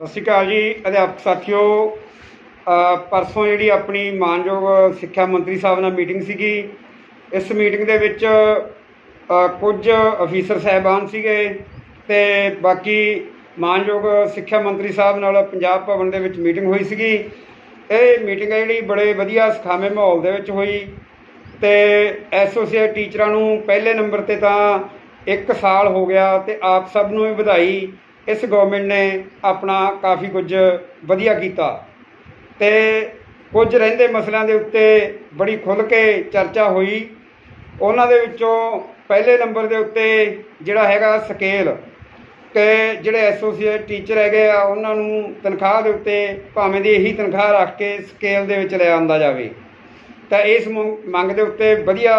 ਸਤਿ ਸ਼੍ਰੀ ਅਕਾਲ ਜੀ, ਅਧਿਆਪਕ ਸਾਥੀਓ ਪਰਸੋਂ ਜਿਹੜੀ ਆਪਣੀ ਮਾਨਯੋਗ ਸਿੱਖਿਆ ਮੰਤਰੀ ਸਾਹਿਬ ਨਾਲ ਮੀਟਿੰਗ ਸੀਗੀ, ਇਸ ਮੀਟਿੰਗ ਦੇ ਵਿੱਚ ਕੁਝ ਅਫੀਸਰ ਸਾਹਿਬਾਨ ਸੀਗੇ ਤੇ ਬਾਕੀ ਮਾਨਯੋਗ ਸਿੱਖਿਆ ਮੰਤਰੀ ਸਾਹਿਬ ਨਾਲ ਪੰਜਾਬ ਭਵਨ ਦੇ ਵਿੱਚ ਮੀਟਿੰਗ ਹੋਈ ਸੀਗੀ। ਇਹ ਮੀਟਿੰਗ ਹੈ ਜਿਹੜੀ ਬੜੇ ਵਧੀਆ ਸੁਖਾਵੇਂ ਮਾਹੌਲ ਦੇ ਵਿੱਚ ਹੋਈ ਤੇ ਐਸੋਸੀਏਟ ਟੀਚਰਾਂ ਨੂੰ ਪਹਿਲੇ ਨੰਬਰ ਤੇ ਤਾਂ 1 ਸਾਲ ਹੋ ਗਿਆ ਤੇ ਆਪ ਸਭ ਨੂੰ ਵੀ ਵਧਾਈ ਇਸ ਗਵਰਨਮੈਂਟ ਨੇ ਆਪਣਾ ਕਾਫੀ ਕੁਝ ਵਧੀਆ ਕੀਤਾ ਤੇ ਕੁਝ ਰਹਿੰਦੇ ਮਸਲਿਆਂ ਦੇ ਉੱਤੇ ਬੜੀ ਖੁੱਲ੍ਹ ਕੇ ਚਰਚਾ ਹੋਈ। ਉਹਨਾਂ ਦੇ ਵਿੱਚੋਂ ਪਹਿਲੇ ਨੰਬਰ ਦੇ ਉੱਤੇ ਜਿਹੜਾ ਹੈਗਾ ਸਕੇਲ ਕਿ ਜਿਹੜੇ ਐਸੋਸੀਏਟ ਟੀਚਰ ਹੈਗੇ ਆ, ਉਹਨਾਂ ਨੂੰ ਤਨਖਾਹ ਦੇ ਉੱਤੇ ਭਾਵੇਂ ਦੀ ਇਹੀ ਤਨਖਾਹ ਰੱਖ ਕੇ ਸਕੇਲ ਦੇ ਵਿੱਚ ਲੈ ਆਂਦਾ ਜਾਵੇ। ਤਾਂ ਇਸ ਮੰਗ ਮੰਗ ਦੇ ਉੱਤੇ ਵਧੀਆ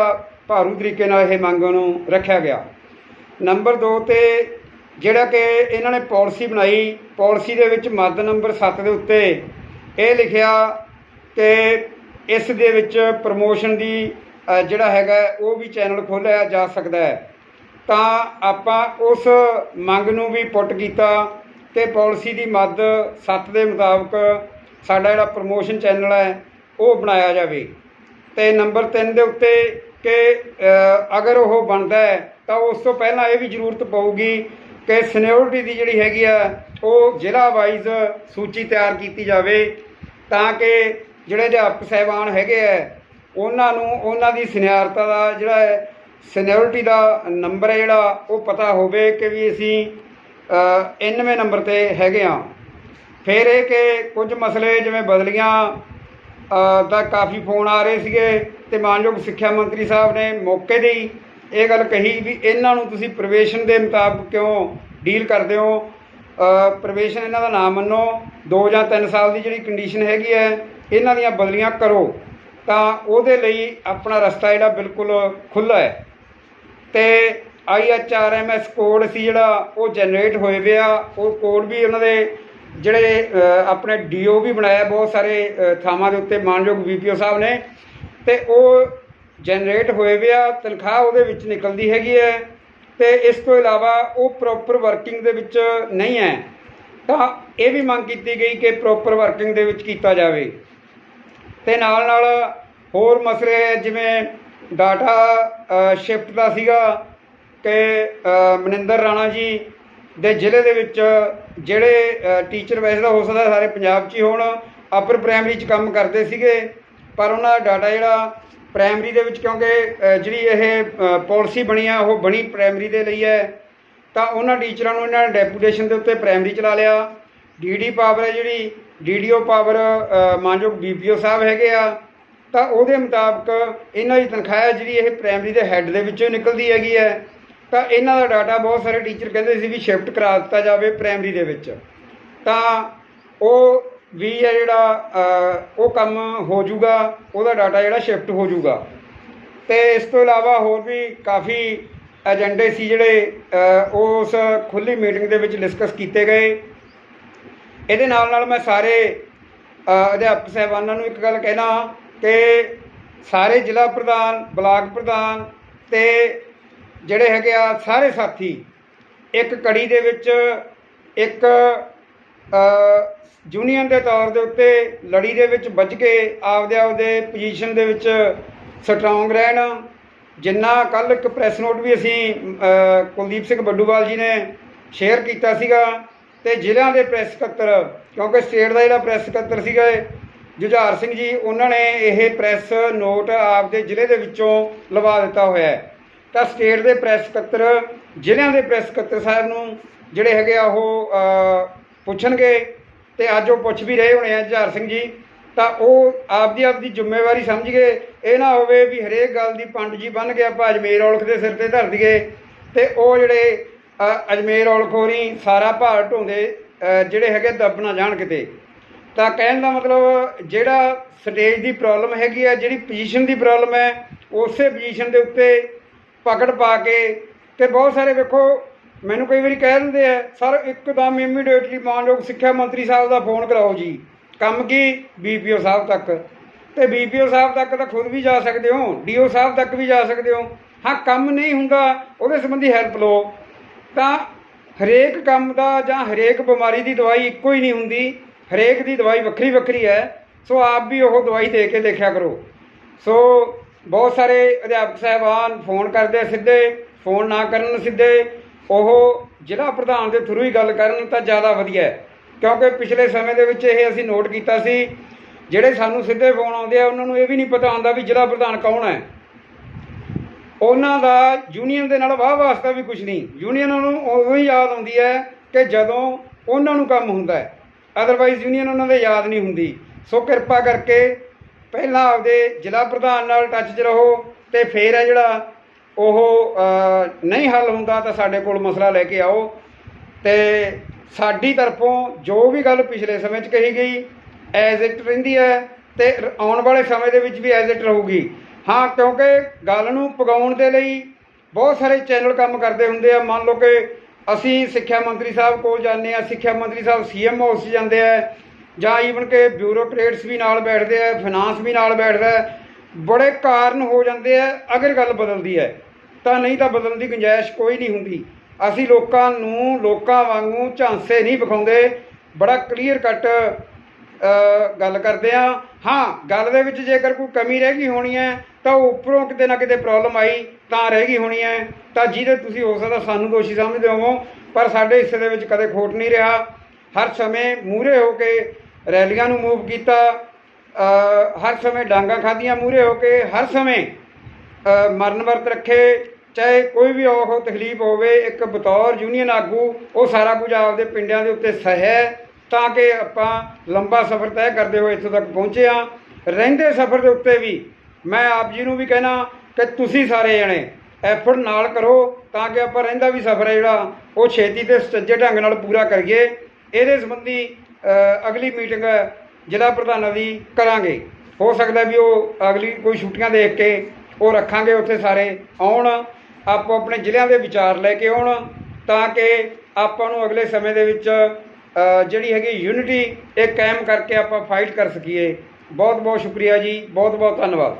ਭਾਰੂ ਤਰੀਕੇ ਨਾਲ ਇਹ ਮੰਗ ਨੂੰ ਰੱਖਿਆ ਗਿਆ। ਨੰਬਰ 2 ਤੇ ਜਿਹੜਾ ਕਿ ਇਹਨਾਂ ਨੇ ਪਾਲਿਸੀ ਬਣਾਈ, ਪਾਲਿਸੀ ਦੇ ਵਿੱਚ ਮੱਦ ਨੰਬਰ 7 ਦੇ ਉੱਤੇ ਇਹ ਲਿਖਿਆ ਕਿ ਇਸ ਦੇ ਵਿੱਚ ਪ੍ਰਮੋਸ਼ਨ ਦੀ ਜਿਹੜਾ ਹੈਗਾ ਉਹ ਵੀ ਚੈਨਲ ਖੋਲ੍ਹਿਆ ਜਾ ਸਕਦਾ ਹੈ। ਤਾਂ ਆਪਾਂ ਉਸ ਮੰਗ ਨੂੰ ਵੀ ਪੁੱਟ ਕੀਤਾ ਕਿ ਪਾਲਿਸੀ ਦੀ ਮੱਦ 7 ਦੇ ਮੁਤਾਬਕ ਸਾਡਾ ਜਿਹੜਾ ਪ੍ਰਮੋਸ਼ਨ ਚੈਨਲ ਹੈ, ਉਹ ਬਣਾਇਆ ਜਾਵੇ। ਤੇ ਨੰਬਰ 3 ਦੇ ਉੱਤੇ ਕਿ ਅਗਰ ਉਹ ਬਣਦਾ ਹੈ, ਤਾਂ ਉਸ ਤੋਂ ਪਹਿਲਾਂ ਇਹ ਵੀ ਜ਼ਰੂਰਤ ਪਊਗੀ ਕਿ ਸੀਨੀਅਰਟੀ ਦੀ ਜਿਹੜੀ ਹੈਗੀ ਆ ਉਹ ਜ਼ਿਲ੍ਹਾ ਵਾਈਜ਼ ਸੂਚੀ ਤਿਆਰ ਕੀਤੀ ਜਾਵੇ ਤਾਂ ਕਿ ਜਿਹੜੇ ਅਧਿਆਪਕ ਸਾਹਿਬਾਨ ਹੈਗੇ ਆ ਉਹਨਾਂ ਨੂੰ ਉਹਨਾਂ ਦੀ ਸੀਨੀਅਰਤਾ ਦਾ ਜਿਹੜਾ ਹੈ ਸੀਨੀਅਰਟੀ ਦਾ ਨੰਬਰ ਹੈ ਜਿਹੜਾ ਉਹ ਪਤਾ ਹੋਵੇ ਕਿ ਵੀ ਅਸੀਂ ਅ, 99 ਨੰਬਰ ਤੇ ਹੈਗੇ ਆ ਫਿਰ ਇਹ ਕਿ ਕੁਝ ਮਸਲੇ ਜਿਵੇਂ ਬਦਲੀਆਂ ਅ, ਦਾ ਕਾਫੀ ਫੋਨ ਆ ਰਹੇ ਸੀਗੇ ਤੇ ਮਾਨਯੋਗ ਸਿੱਖਿਆ ਮੰਤਰੀ ਸਾਹਿਬ ਨੇ ਮੌਕੇ ਦੀ ਇਹ ਗੱਲ ਕਹੀ ਵੀ ਇਹਨਾਂ ਨੂੰ ਤੁਸੀਂ ਪ੍ਰਵੇਸ਼ਨ ਦੇ ਮੁਤਾਬਕ ਕਿਉਂ ਡੀਲ ਕਰਦੇ ਹੋ? ਪ੍ਰਵੇਸ਼ਨ ਇਹਨਾਂ ਦਾ ਨਾਮ ਮੰਨੋ। 2 ਜਾਂ 3 ਸਾਲ ਦੀ ਜਿਹੜੀ ਕੰਡੀਸ਼ਨ ਹੈਗੀ ਹੈ ਇਹਨਾਂ ਦੀਆਂ ਬਦਲੀਆਂ ਕਰੋ। ਤਾਂ ਉਹਦੇ ਲਈ ਆਪਣਾ ਰਸਤਾ ਜਿਹੜਾ ਬਿਲਕੁਲ ਖੁੱਲ੍ਹਾ ਹੈ। ਤੇ ਆਈਐਚਆਰਐਮਐਸ ਕੋਡ ਸੀ ਜਿਹੜਾ ਉਹ ਜਨਰੇਟ ਹੋਏ ਵੇ ਆ। ਉਹ ਕੋਡ ਵੀ ਉਹਨਾਂ ਦੇ ਜਿਹੜੇ ਅ, ਆਪਣੇ ਡੀਓ ਵੀ ਬਣਾਇਆ ਬਹੁਤ ਸਾਰੇ ਥਾਵਾਂ ਦੇ ਉੱਤੇ। ਮਾਨਯੋਗ ਵੀਪੀਓ ਸਾਹਿਬ ਨੇ। ਤੇ ਉਹ ਜਨਰੇਟ ਹੋਏ ਵੇ ਆ, ਤਨਖਾਹ ਉਹਦੇ ਵਿੱਚ ਨਿਕਲਦੀ ਹੈਗੀ ਹੈ ਤੇ ਇਸ ਤੋਂ ਇਲਾਵਾ ਉਹ ਪ੍ਰੋਪਰ ਵਰਕਿੰਗ ਦੇ ਵਿੱਚ ਨਹੀਂ ਹੈ। ਤਾਂ ਇਹ ਵੀ ਮੰਗ ਕੀਤੀ ਗਈ ਕਿ ਪ੍ਰੋਪਰ ਵਰਕਿੰਗ ਦੇ ਵਿੱਚ ਕੀਤਾ ਜਾਵੇ। ਤੇ ਨਾਲ ਨਾਲ ਹੋਰ ਮਸਲੇ ਜਿਵੇਂ ਡਾਟਾ ਸ਼ਿਫਟ ਦਾ ਸੀਗਾ ਕਿ ਮਨਿੰਦਰ ਰਾਣਾ ਜੀ ਦੇ ਜ਼ਿਲ੍ਹੇ ਦੇ ਵਿੱਚ ਜਿਹੜੇ ਟੀਚਰ ਵੈਸੇ ਤਾਂ ਹੋ ਸਕਦਾ ਸਾਰੇ ਪੰਜਾਬ 'ਚ ਹੀ ਹੋਣ ਅਪਰ ਪ੍ਰਾਇਮਰੀ 'ਚ ਕੰਮ ਕਰਦੇ ਸੀਗੇ, ਪਰ ਉਹਨਾਂ ਦਾ ਡਾਟਾ ਜਿਹੜਾ ਪ੍ਰਾਇਮਰੀ ਦੇ ਵਿੱਚ ਕਿਉਂਕਿ ਜਿਹੜੀ ਇਹ ਪਾਲਿਸੀ ਬਣੀ ਆ, ਉਹ ਬਣੀ ਪ੍ਰਾਇਮਰੀ ਦੇ ਲਈ ਹੈ। ਤਾਂ ਉਹਨਾਂ ਟੀਚਰਾਂ ਨੂੰ ਇਹਨਾਂ ਨੇ ਡੈਪੂਟੇਸ਼ਨ ਦੇ ਉੱਤੇ ਪ੍ਰਾਇਮਰੀ ਚਲਾ ਲਿਆ। ਡੀਡੀ ਪਾਵਰ ਹੈ ਜਿਹੜੀ ਡੀਡੀਓ ਪਾਵਰ ਮਾਨਯੋਗ ਬੀਪੀਓ ਸਾਹਿਬ ਹੈਗੇ ਆ। ਤਾਂ ਉਹਦੇ ਮੁਤਾਬਕ ਇਹਨਾਂ ਦੀ ਤਨਖਾਹ ਜਿਹੜੀ ਇਹ ਪ੍ਰਾਇਮਰੀ ਦੇ ਹੈੱਡ ਦੇ ਵਿੱਚੋਂ ਨਿਕਲਦੀ ਹੈਗੀ ਹੈ। ਤਾਂ ਇਹਨਾਂ ਦਾ ਡਾਟਾ ਬਹੁਤ ਸਾਰੇ ਟੀਚਰ ਕਹਿੰਦੇ ਸੀ ਵੀ ਸ਼ਿਫਟ ਕਰਾ ਦਿੱਤਾ ਜਾਵੇ ਪ੍ਰਾਇਮਰੀ ਦੇ ਵਿੱਚ। ਤਾਂ ਉਹ ਵੀ ਹੈ ਜਿਹੜਾ ਉਹ ਕੰਮ ਹੋ ਜਾਊਗਾ ਉਹਦਾ ਡਾਟਾ ਜਿਹੜਾ ਸ਼ਿਫਟ ਹੋ ਜਾਊਗਾ। ਤੇ ਇਸ ਤੋਂ ਇਲਾਵਾ ਹੋਰ ਵੀ ਕਾਫੀ ਏਜੰਡੇ ਸੀ ਜਿਹੜੇ ਅ, ਉਸ ਖੁੱਲੀ ਮੀਟਿੰਗ ਦੇ ਵਿੱਚ ਡਿਸਕਸ ਕੀਤੇ ਗਏ। ਇਹਦੇ ਨਾਲ ਨਾਲ ਮੈਂ ਸਾਰੇ ਅਧਿਆਪਕ ਸਾਹਿਬਾਨਾਂ ਨੂੰ ਇੱਕ ਗੱਲ ਕਹਿਣਾ ਕਿ ਸਾਰੇ ਜ਼ਿਲ੍ਹਾ ਪ੍ਰਧਾਨ ਬਲਾਕ ਪ੍ਰਧਾਨ ਤੇ ਜਿਹੜੇ ਹੈਗੇ ਆ ਸਾਰੇ ਸਾਥੀ ਇੱਕ ਕੜੀ ਦੇ ਵਿੱਚ ਇੱਕ ਯੂਨੀਅਨ ਦੇ ਤੌਰ ਦੇ ਉੱਤੇ ਲੜੀ ਦੇ ਵਿੱਚ ਵੱਜ ਕੇ ਆਪਦੇ ਆਪਦੇ ਪੋਜੀਸ਼ਨ ਦੇ ਵਿੱਚ ਸਟਰੋਂਗ ਰਹਿਣ। ਜਿੰਨਾ ਕੱਲ ਇੱਕ ਪ੍ਰੈਸ ਨੋਟ ਵੀ ਅਸੀਂ ਕੁਲਦੀਪ ਸਿੰਘ ਬੱਡੂਵਾਲ ਜੀ ਨੇ ਸ਼ੇਅਰ ਕੀਤਾ ਸੀਗਾ ਤੇ ਜ਼ਿਲ੍ਹਿਆਂ ਦੇ ਪ੍ਰੈਸ ਸਕੱਤਰ, ਕਿਉਂਕਿ ਸਟੇਟ ਦਾ ਜਿਹੜਾ ਪ੍ਰੈਸ ਸਕੱਤਰ ਸੀਗਾ ਜੁਝਾਰ ਸਿੰਘ ਜੀ, ਉਹਨਾਂ ਨੇ ਇਹ ਪ੍ਰੈਸ ਨੋਟ ਆਪਦੇ ਜ਼ਿਲ੍ਹੇ ਦੇ ਵਿੱਚੋਂ ਲਵਾ ਦਿੱਤਾ ਹੋਇਆ ਹੈ। ਤਾਂ ਸਟੇਟ ਦੇ ਪ੍ਰੈਸ ਸਕੱਤਰ, ਜ਼ਿਲ੍ਹਿਆਂ ਦੇ ਪ੍ਰੈਸ ਸਕੱਤਰ ਸਾਹਿਬ ਨੂੰ ਜਿਹੜੇ ਹੈਗੇ ਆ ਉਹ ਪੁੱਛਣਗੇ ਤੇ ਅੱਜ ਉਹ ਪੁੱਛ ਵੀ ਰਹੇ ਹੋਣੇ ਆ ਜੁਝਾਰ ਸਿੰਘ ਜੀ, ਤਾਂ ਉਹ ਆਪਦੀ ਆਪਦੀ ਜ਼ਿੰਮੇਵਾਰੀ ਸਮਝ ਗਏ। ਇਹ ਨਾ ਹੋਵੇ ਵੀ ਹਰੇਕ ਗੱਲ ਦੀ ਪੰਡ ਜੀ ਬਣ ਕੇ ਆਪਾਂ ਅਜਮੇਰ ਔਲਖ ਦੇ ਸਿਰ ਤੇ ਧਰ ਦਈਏ ਤੇ ਉਹ ਜਿਹੜੇ ਅਜਮੇਰ ਔਲਖ ਹੋਰੀ ਸਾਰਾ ਭਾਰ ਢੋਂਦੇ ਜਿਹੜੇ ਹੈਗੇ ਦੱਬ ਨਾ ਜਾਣ ਕਿਤੇ। ਤਾਂ ਕਹਿਣ ਦਾ ਮਤਲਬ ਜਿਹੜਾ ਸਟੇਜ ਦੀ ਪ੍ਰੋਬਲਮ ਹੈਗੀ ਆ, ਜਿਹੜੀ ਪੋਜੀਸ਼ਨ ਦੀ ਪ੍ਰੋਬਲਮ ਹੈ, ਉਸੇ ਪੋਜੀਸ਼ਨ ਦੇ ਉੱਤੇ ਪਕੜ ਪਾ ਕੇ ਤੇ ਬਹੁਤ ਸਾਰੇ ਵੇਖੋ ਮੈਨੂੰ ਕਈ ਵਾਰੀ ਕਹਿ ਦਿੰਦੇ ਆ, ਸਰ, ਇੱਕਦਮ ਇਮੀਡੀਏਟਲੀ ਮਾਨਯੋਗ ਸਿੱਖਿਆ ਮੰਤਰੀ ਸਾਹਿਬ ਦਾ ਫੋਨ ਕਰਾਓ ਜੀ। ਕੰਮ ਕੀ? ਬੀਪੀਓ ਸਾਹਿਬ ਤੱਕ। ਤੇ ਬੀਪੀਓ ਸਾਹਿਬ ਤੱਕ ਤਾਂ ਖੁਦ ਵੀ ਜਾ ਸਕਦੇ ਹੋ ਡੀਓ ਸਾਹਿਬ ਤੱਕ ਵੀ ਜਾ ਸਕਦੇ ਹੋ। ਹਾਂ, ਕੰਮ ਨਹੀਂ ਹੁੰਦਾ, ਉਹਦੇ ਸੰਬੰਧੀ ਹੈਲਪ ਲਓ। ਤਾਂ ਹਰੇਕ ਕੰਮ ਦਾ ਜਾਂ ਹਰੇਕ ਬਿਮਾਰੀ ਦੀ ਦਵਾਈ ਇੱਕੋ ਹੀ ਨਹੀਂ ਹੁੰਦੀ। ਹਰੇਕ ਦੀ ਦਵਾਈ ਵੱਖਰੀ ਵੱਖਰੀ ਹੈ। ਸੋ ਆਪ ਵੀ ਉਹ ਦਵਾਈ ਦੇ ਕੇ ਦੇਖਿਆ ਕਰੋ। ਸੋ ਬਹੁਤ ਸਾਰੇ ਅਧਿਆਪਕ ਸਾਹਿਬਾਨ ਫੋਨ ਕਰਦੇ ਸਿੱਧੇ ਫੋਨ ਨਾ ਕਰਨ ਸਿੱਧੇ। ਉਹ ਜ਼ਿਲ੍ਹਾ ਪ੍ਰਧਾਨ ਦੇ ਥਰੂ ਹੀ ਗੱਲ ਕਰਨ ਤਾਂ ਜ਼ਿਆਦਾ ਵਧੀਆ ਹੈ। ਕਿਉਂਕਿ ਪਿਛਲੇ ਸਮੇਂ ਦੇ ਵਿੱਚ ਇਹ ਅਸੀਂ ਨੋਟ ਕੀਤਾ ਸੀ, ਜਿਹੜੇ ਸਾਨੂੰ ਸਿੱਧੇ ਫੋਨ ਆਉਂਦੇ ਆ, ਉਹਨਾਂ ਨੂੰ ਇਹ ਵੀ ਨਹੀਂ ਪਤਾ ਹੁੰਦਾ ਵੀ ਜ਼ਿਲ੍ਹਾ ਪ੍ਰਧਾਨ ਕੌਣ ਹੈ। ਉਹਨਾਂ ਦਾ ਯੂਨੀਅਨ ਦੇ ਨਾਲ ਵਾਹ ਵਾਸਤਾ ਵੀ ਕੁਝ ਨਹੀਂ। ਯੂਨੀਅਨ ਨੂੰ ਉਦੋਂ ਹੀ ਯਾਦ ਆਉਂਦੀ ਹੈ ਕਿ ਜਦੋਂ ਉਹਨਾਂ ਨੂੰ ਕੰਮ ਹੁੰਦਾ ਹੈ। ਅਦਰਵਾਈਜ਼ ਯੂਨੀਅਨ ਉਹਨਾਂ ਦੇ ਯਾਦ ਨਹੀਂ ਹੁੰਦੀ। ਸੋ ਕਿਰਪਾ ਕਰਕੇ ਪਹਿਲਾਂ ਆਪਦੇ ਜ਼ਿਲ੍ਹਾ ਪ੍ਰਧਾਨ ਨਾਲ ਟੱਚ 'ਚ ਰਹੋ ਤੇ ਫਿਰ ਹੈ ਜਿਹੜਾ ਉਹ ਨਹੀਂ ਹੱਲ ਹੁੰਦਾ ਤਾਂ ਸਾਡੇ ਕੋਲ ਮਸਲਾ ਲੈ ਕੇ ਆਓ। ਤੇ ਸਾਡੀ ਤਰਫੋਂ ਜੋ ਵੀ ਗੱਲ ਪਿਛਲੇ ਸਮੇਂ 'ਚ ਕਹੀ ਗਈ ਐਜ਼ ਇਟ ਰਹਿੰਦੀ ਹੈ ਤੇ ਆਉਣ ਵਾਲੇ ਸਮੇਂ ਦੇ ਵਿੱਚ ਵੀ ਐਜ਼ ਇਟ ਰਹੂਗੀ। ਹਾਂ, ਕਿਉਂਕਿ ਗੱਲ ਨੂੰ ਪਗਾਉਣ ਦੇ ਲਈ ਬਹੁਤ ਸਾਰੇ ਚੈਨਲ ਕੰਮ ਕਰਦੇ ਹੁੰਦੇ ਆ। ਮੰਨ ਲਓ ਕਿ ਅਸੀਂ ਸਿੱਖਿਆ ਮੰਤਰੀ ਸਾਹਿਬ ਕੋਲ ਜਾਂਦੇ ਆ ਸਿੱਖਿਆ ਮੰਤਰੀ ਸਾਹਿਬ ਸੀਐਮ ਹਾਊਸ 'ਚ ਜਾਂਦੇ ਆ, ਜਾਂ ਈਵਨ ਕਿ ਬਿਊਰੋਕਰੇਟਸ ਵੀ ਨਾਲ ਬੈਠਦੇ ਆ ਫਾਈਨਾਂਸ ਵੀ ਨਾਲ ਬੈਠਦਾ ਬੜੇ ਕਾਰਨ ਹੋ ਜਾਂਦੇ ਆ, ਅਗਰ ਗੱਲ ਬਦਲਦੀ ਹੈ। ਤਾਂ ਨਹੀਂ ਤਾਂ ਬਦਲਣ ਦੀ ਗੁੰਜਾਇਸ਼ ਕੋਈ ਨਹੀਂ ਹੁੰਦੀ। ਅਸੀਂ ਲੋਕਾਂ ਨੂੰ, ਲੋਕਾਂ ਵਾਂਗੂ ਝਾਂਸੇ ਨਹੀਂ ਵਿਖਾਉਂਦੇ। ਬੜਾ ਕਲੀਅਰ ਕੱਟ ਗੱਲ ਕਰਦੇ ਆ। ਹਾਂ, ਗੱਲ ਦੇ ਵਿੱਚ ਜੇਕਰ ਕੋਈ ਕਮੀ ਰਹਿ ਗਈ ਹੋਣੀ ਹੈ, ਤਾਂ ਉਹ ਉੱਪਰੋਂ ਕਿਤੇ ਨਾ ਕਿਤੇ ਪ੍ਰੋਬਲਮ ਆਈ, ਤਾਂ ਰਹਿ ਗਈ ਹੋਣੀ ਹੈ। ਤਾਂ ਜਿਹਦੇ ਤੁਸੀਂ ਹੋ ਸਕਦਾ ਸਾਨੂੰ ਦੋਸ਼ੀ ਸਮਝਦੇ ਹੋਵੋ, ਪਰ ਸਾਡੇ ਹਿੱਸੇ ਦੇ ਵਿੱਚ ਕਦੇ ਖੋਟ ਨਹੀਂ ਰਿਹਾ। ਹਰ ਸਮੇਂ ਮੂਹਰੇ ਹੋ ਕੇ ਰੈਲੀਆਂ ਨੂੰ ਮੂਵ ਕੀਤਾ ਹਰ ਸਮੇਂ ਡਾਂਗਾ ਖਾਧੀਆਂ ਮੂਹਰੇ ਹੋ ਕੇ, ਹਰ ਸਮੇਂ ਮਰਨ ਵਰਤ ਰੱਖੇ, ਚਾਹੇ ਕੋਈ ਵੀ ਔਖ ਤਕਲੀਫ ਹੋਵੇ, ਇੱਕ ਬਤੌਰ ਯੂਨੀਅਨ ਆਗੂ, ਉਹ ਸਾਰਾ ਕੁਝ ਆਪਦੇ ਪਿੰਡਾਂ ਦੇ ਉੱਤੇ ਸਹਿ ਤਾਂ ਕਿ ਆਪਾਂ ਲੰਬਾ ਸਫ਼ਰ ਤੈਅ ਕਰਦੇ ਹੋਏ ਇੱਥੋਂ ਤੱਕ ਪਹੁੰਚੇ ਹਾਂ। ਰਹਿੰਦੇ ਸਫ਼ਰ ਦੇ ਉੱਤੇ ਵੀ ਮੈਂ ਆਪ ਜੀ ਨੂੰ ਵੀ ਕਹਿਣਾ ਕਿ ਤੁਸੀਂ ਸਾਰੇ ਜਣੇ ਐਫਰਟ ਨਾਲ ਕਰੋ, ਤਾਂ ਕਿ ਆਪਾਂ ਰਹਿੰਦਾ ਵੀ ਸਫ਼ਰ ਹੈ ਜਿਹੜਾ, ਉਹ ਛੇਤੀ ਤੇ ਸੁਚੱਜੇ ਢੰਗ ਨਾਲ ਪੂਰਾ ਕਰੀਏ। ਇਹਦੇ ਸੰਬੰਧੀ ਅਗਲੀ ਮੀਟਿੰਗ ਜ਼ਿਲ੍ਹਾ ਪ੍ਰਧਾਨਾਂ ਦੀ ਕਰਾਂਗੇ। ਹੋ ਸਕਦਾ ਵੀ ਉਹ ਅਗਲੀ ਕੋਈ ਛੁੱਟੀਆਂ ਦੇਖ ਕੇ ਉਹ ਰੱਖਾਂਗੇ ਉੱਥੇ ਸਾਰੇ, ਆਉਣ, ਆਪੋ ਆਪਣੇ ਜ਼ਿਲ੍ਹਿਆਂ ਦੇ ਵਿਚਾਰ ਲੈ ਕੇ ਆਉਣ, ਤਾਂ ਕਿ ਆਪਾਂ ਨੂੰ ਅਗਲੇ ਸਮੇਂ ਦੇ ਵਿੱਚ ਜਿਹੜੀ ਹੈਗੀ ਯੂਨਿਟੀ ਇਹ ਕਾਇਮ ਕਰਕੇ ਆਪਾਂ ਫਾਈਟ ਕਰ ਸਕੀਏ। ਬਹੁਤ ਬਹੁਤ ਸ਼ੁਕਰੀਆ ਜੀ ਬਹੁਤ ਬਹੁਤ ਧੰਨਵਾਦ।